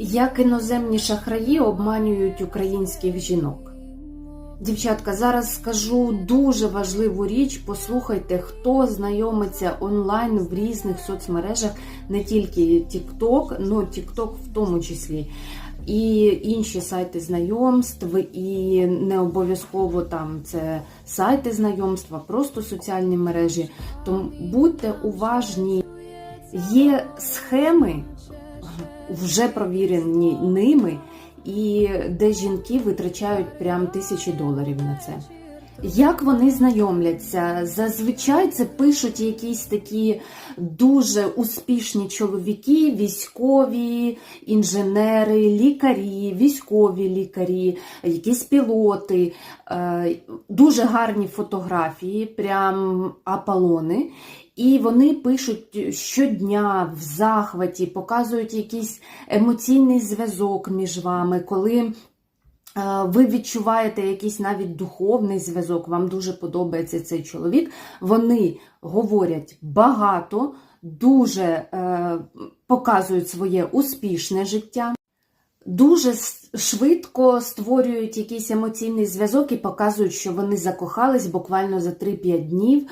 Як іноземні шахраї обманюють українських жінок. Дівчатка, зараз скажу дуже важливу річ. Послухайте, хто знайомиться онлайн в різних соцмережах, не тільки TikTok, але TikTok в тому числі. І інші сайти знайомств, і не обов'язково там це сайти знайомства, просто соціальні мережі. Тому будьте уважні. Є схеми, вже провірені ними, і де жінки витрачають прям тисячі доларів на це. Як вони знайомляться? Зазвичай це пишуть якісь такі дуже успішні чоловіки, військові, інженери, лікарі, військові лікарі, якісь пілоти, е, дуже гарні фотографії, прям аполони. І вони пишуть щодня в захваті, показують якийсь емоційний зв'язок між вами, коли ви відчуваєте якийсь навіть духовний зв'язок, вам дуже подобається цей чоловік. Вони говорять багато, дуже е, показують своє успішне життя. Дуже швидко створюють якийсь емоційний зв'язок і показують, що вони закохались буквально за 3-5 днів.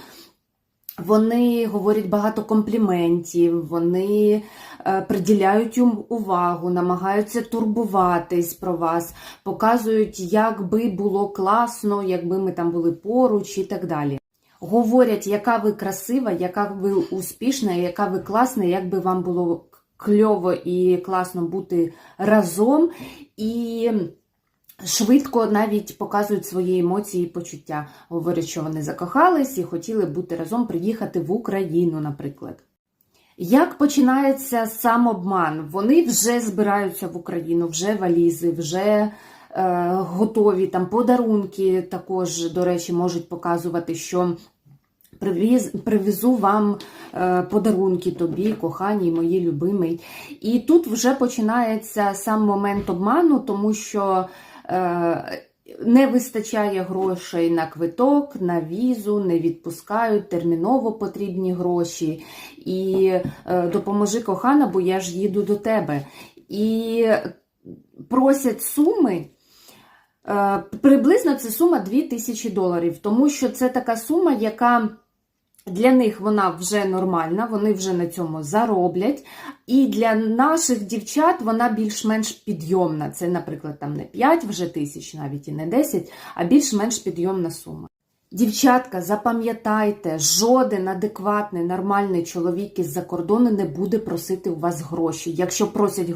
Вони говорять багато компліментів, вони е, приділяють їм увагу, намагаються турбуватись про вас, показують, як би було класно, якби ми там були поруч і так далі. Говорять, яка ви красива, яка ви успішна, яка ви класна, як би вам було кльово і класно бути разом. І швидко навіть показують свої емоції і почуття. Говорять, що вони закохались і хотіли бути разом, приїхати в Україну, наприклад. Як починається сам обман? Вони вже збираються в Україну, вже валізи, вже е, готові там подарунки також, до речі, можуть показувати, що привіз, привезу вам е, подарунки тобі, коханій, моїй любимий. І тут вже починається сам момент обману, тому що не вистачає грошей на квиток, на візу, не відпускають, терміново потрібні гроші. І е, допоможи кохана, бо я ж їду до тебе. І просять суми. Е, Приблизно це сума 2000 доларів, тому що це така сума, яка для них вона вже нормальна, вони вже на цьому зароблять. І для наших дівчат вона більш-менш підйомна. Це, наприклад, там не 5 вже тисяч, навіть і не 10, а більш-менш підйомна сума. Дівчатка, запам'ятайте, жоден адекватний, нормальний чоловік із-за кордону не буде просити у вас гроші. Якщо просять